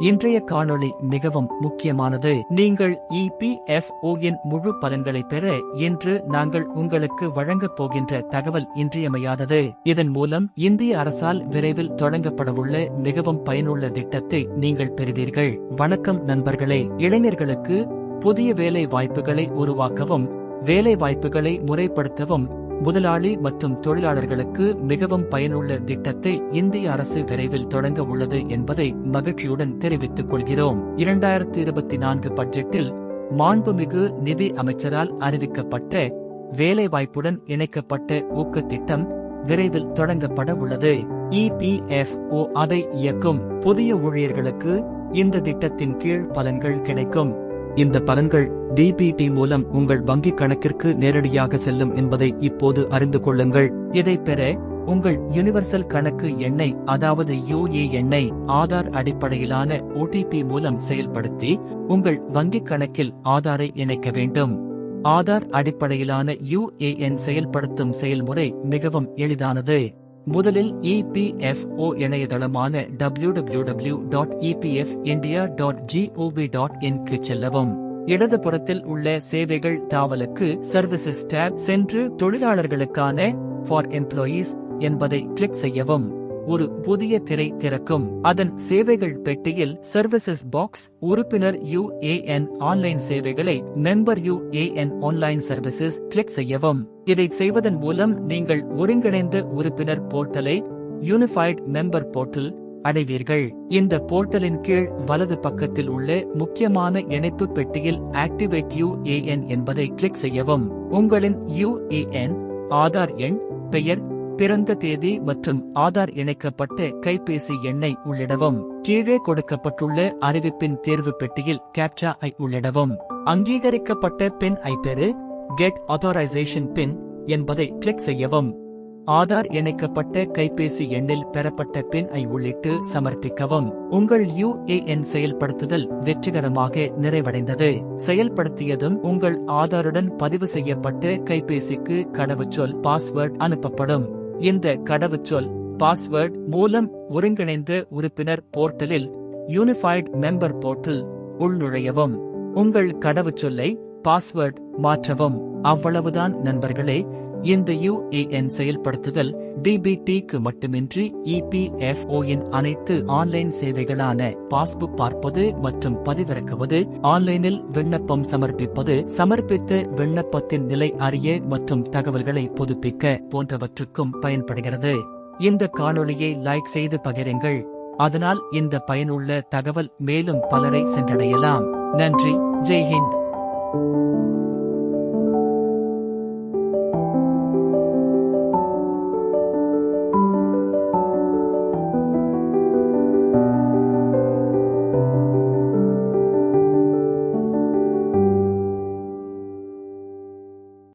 இன்றைய காணொளி மிகவும் முக்கியமானது. நீங்கள் இபிஎஃப்ஓ இன் முழு பலன்களை பெற இன்று நாங்கள் உங்களுக்கு வழங்கப் போகின்ற தகவல் இன்றியமையாதது. இதன் மூலம் இந்திய அரசால் விரைவில் தொடங்கப்படவுள்ள மிகவும் பயனுள்ள திட்டத்தை நீங்கள் பெறுவீர்கள். வணக்கம் நண்பர்களே. இளைஞர்களுக்கு புதிய வேலை வாய்ப்புகளை உருவாக்கவும் வேலை வாய்ப்புகளை முறைப்படுத்தவும் முதலாளி மற்றும் தொழிலாளர்களுக்கு மிகவும் பயனுள்ள திட்டத்தை இந்திய அரசு விரைவில் தொடங்க உள்ளது என்பதை மகிழ்ச்சியுடன் தெரிவித்துக் கொள்கிறோம். இரண்டாயிரத்தி இருபத்தி நான்கு பட்ஜெட்டில் மாண்புமிகு நிதி அமைச்சரால் அறிவிக்கப்பட்ட வேலைவாய்ப்புடன் இணைக்கப்பட்ட ஊக்கத்திட்டம் விரைவில் தொடங்கப்பட உள்ளது. இபிஎஃப்ஓ அதை இயக்கும். புதிய ஊழியர்களுக்கு இந்த திட்டத்தின் கீழ் பலன்கள் கிடைக்கும். இந்த பலன்கள் டிபிடி மூலம் உங்கள் வங்கிக் கணக்கிற்கு நேரடியாக செல்லும் என்பதை இப்போது அறிந்து கொள்ளுங்கள். இதை பெற உங்கள் யுனிவர்சல் கணக்கு எண்ணை அதாவது யூஏ எண்ணை ஆதார் அடிப்படையிலான ஓடிபி மூலம் செயல்படுத்தி உங்கள் வங்கிக் கணக்கில் ஆதாரை இணைக்க வேண்டும். ஆதார் அடிப்படையிலான யுஏஎன் செயல்படுத்தும் செயல்முறை மிகவும் எளிதானது. முதலில் EPFO இணையதளமான W W W dot EPF India dot GOV dot இன்க்கு செல்லவும். இடதுபுறத்தில் உள்ள சேவைகள் தாவலுக்கு சர்வீசஸ் டேப் சென்று தொழிலாளர்களுக்கான ஃபார் எம்ப்ளாயீஸ் என்பதை கிளிக் செய்யவும். ஒரு புதிய திரை திறக்கும். அதன் சேவைகள் பெட்டியில் சர்வீசஸ் பாக்ஸ் உறுப்பினர் யுஏஎன் ஆன்லைன் சேவைகளை member UAN online services click செய்யவும். இதை செய்வதன் மூலம் நீங்கள் ஒருங்கிணைந்த உறுப்பினர் போர்ட்டலை யூனிஃபைட் மெம்பர் போர்ட்டல் அடைவீர்கள். இந்த போர்ட்டலின் கீழ் வலது பக்கத்தில் உள்ள முக்கியமான இணைப்பு பெட்டியில் ஆக்டிவேட் யுஏஎன் என்பதை கிளிக் செய்யவும். உங்களின் யுஏஎன் ஆதார் எண் பெயர் பிறந்த தேதி மற்றும் ஆதார் இணைக்கப்பட்ட கைபேசி எண்ணை உள்ளிடவும். கீழே கொடுக்கப்பட்டுள்ள அறிவிப்பின் தேர்வு பெட்டியில் கேப்சா ஐ உள்ளிடவும். அங்கீகரிக்கப்பட்ட பின் ஐ பெறு கெட் ஆத்தரைசேஷன் பின் என்பதை கிளிக் செய்யவும். ஆதார் இணைக்கப்பட்ட கைபேசி எண்ணில் பெறப்பட்ட பின் ஐ உள்ளிட்டு சமர்ப்பிக்கவும். உங்கள் யுஏஎன் செயல்படுத்துதல் வெற்றிகரமாக நிறைவடைந்தது. செயல்படுத்தியதும் உங்கள் ஆதாருடன் பதிவு செய்யப்பட்ட கைபேசிக்கு கடவுச்சொல் பாஸ்வேர்ட் அனுப்பப்படும். இந்த கடவுச்சொல் பாஸ்வேர்ட் மூலம் ஒருங்கிணைந்த உறுப்பினர் போர்ட்டலில் யூனிஃபைட் மெம்பர் போர்ட்டல் உள்நுழையவும். உங்கள் கடவுச்சொல்லை பாஸ்வேர்ட் மாற்றவும். அவ்வளவுதான் நண்பர்களே இந்த யுஏஎன் செயல்படுத்துதல் டிபிடிக்கு மட்டுமின்றி இபிஎஃப்ஓ இன் அனைத்து ஆன்லைன் சேவைகளான பாஸ்புக் பார்ப்பது மற்றும் பதிவிறக்குவது ஆன்லைனில் விண்ணப்பம் சமர்ப்பிப்பது சமர்ப்பித்த விண்ணப்பத்தின் நிலை அறிய மற்றும் தகவல்களை புதுப்பிக்க போன்றவற்றுக்கும் பயன்படுகிறது. இந்த காணொளியை லைக் செய்து பகிருங்கள். அதனால் இந்த பயனுள்ள தகவல் மேலும் பலரை சென்றடையலாம். நன்றி. ஜெய்ஹிந்த்.